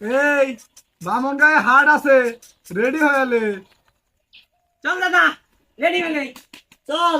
এই বামন গায়ে হাট আছে রেডি হয়ে গেলে চল দাদা রেডি হয়ে চল।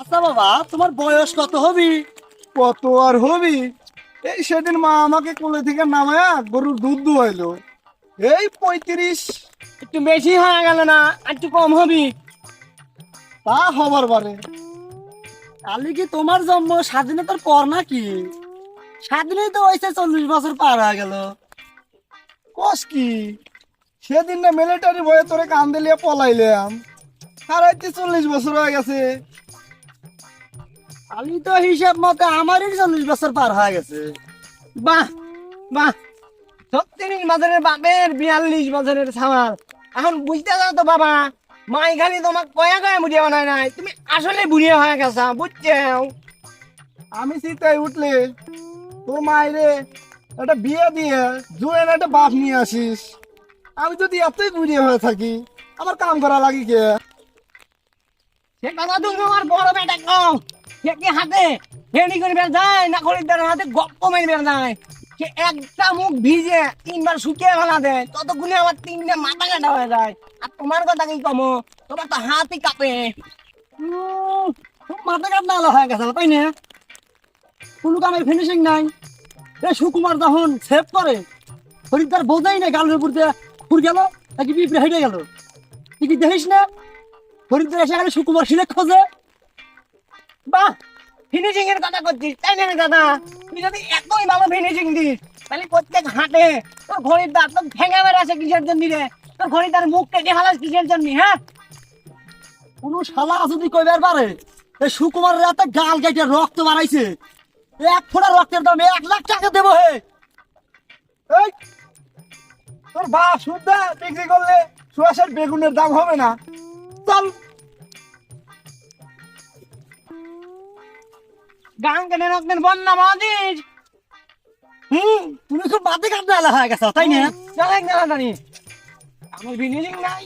আচ্ছা বাবা, তোমার বয়স কত হবি? কত আর হবি? এই সেদিন মা আমাকে কোলে থেকে নামায়া গরুর দুধ দুয়াইলো এই পঁয়ত্রিশ একটু বেশি হয়ে গেল না আর একটু কম হবি। তা হবার পারে। কালি কি তোমার জন্ম স্বাধীনতার পর নাকি? স্বাধীনই তো হয়েছে চল্লিশ বছর পার হয়ে গেল। কস কি? সেদিন না মিলিটারি বয়ে তোরে কান দিলিয়ে পলাইলাম। হারাইতে চল্লিশ বছর হয়ে গেছে। আমি তো হিসাব মতে আমারই চল্লিশ বছর পার হয়ে গেছে। বাহ বাহ। ছত্রিশ বছরের বাপের বিয়াল্লিশ বছরের সামাল এখন বুঝতে যাও তো বাবা মাই খালি তোমাক কয়া কয়া বুড়িয়ে বানায় নাই? তুমি আসলে বুড়িয়ে হয়ে গেছা বুঝছেও? আমি চিন্তায় উঠলে তোর মায়েরে একটা বিয়ে দিয়ে জুয়েন একটা বাপ নিয়ে আসিস। আমি যদি এতই বুড়িয়ে হয়ে থাকি আমার কাম করা লাগি কে? সে কথা তুমি আমার বড় বেটা কও। সে কি হাতে ফেনি করে বের যায় না খরিদ্দারের হাতে গপ্প মেরে বের যায়? সে একটা মুখ ভিজে তিনবার শুকিয়ে ফেলা দেয়, ততক্ষণে আমার তিনটে মাথা কাটা হয়ে যায়। আর তোমার কথা কি কমো? তোমার তো হাতই কাঁপে। মাথা আলো হয়ে গেছে, তাই না? কোনো কামে ফিনিশিং নাই। এ সুকুমার যখন সেভ করে, হরিদ্বার বোঝাই না গালের উপর দিয়ে ফুর গেল, নাকি পিঁপড়ে হেঁটে গেল? তুই কি দেখিস না? হরিদ্বার এসে সুকুমার সিলেক খোঁজে। বাহ! ফিনিশিং এর কথা করছিস, তাই না দাদা? তুই যদি এতই ভালো ফিনিশিং দিস, তাহলে প্রত্যেক হাটে তোর খরিদ্দার তোর ঠেঙে বেড়াছে কিসের জন্য রে? তোর খরিদ্দার মুখ কেটে হালাস কিসের জন্য হ্যাঁ? কোনো শালা যদি কইবার পারে, এই সুকুমার রাতে গাল কেটে রক্ত বাড়াইছে। এক ফোঁটা রক্তের দাম এক লাখ টাকা দেবো হে। এই, তোর বাপ সুদ্ধা বিক্রি করলে সুয়াশের বেগুনের দাম হবে না। চল গান কেন রক্তের বন্যা মাদিস হুম তুমি খুব মাথা কাটতে আলা হয়ে গেছো তাই না? জানি। আমার ফিনিশিং নাই।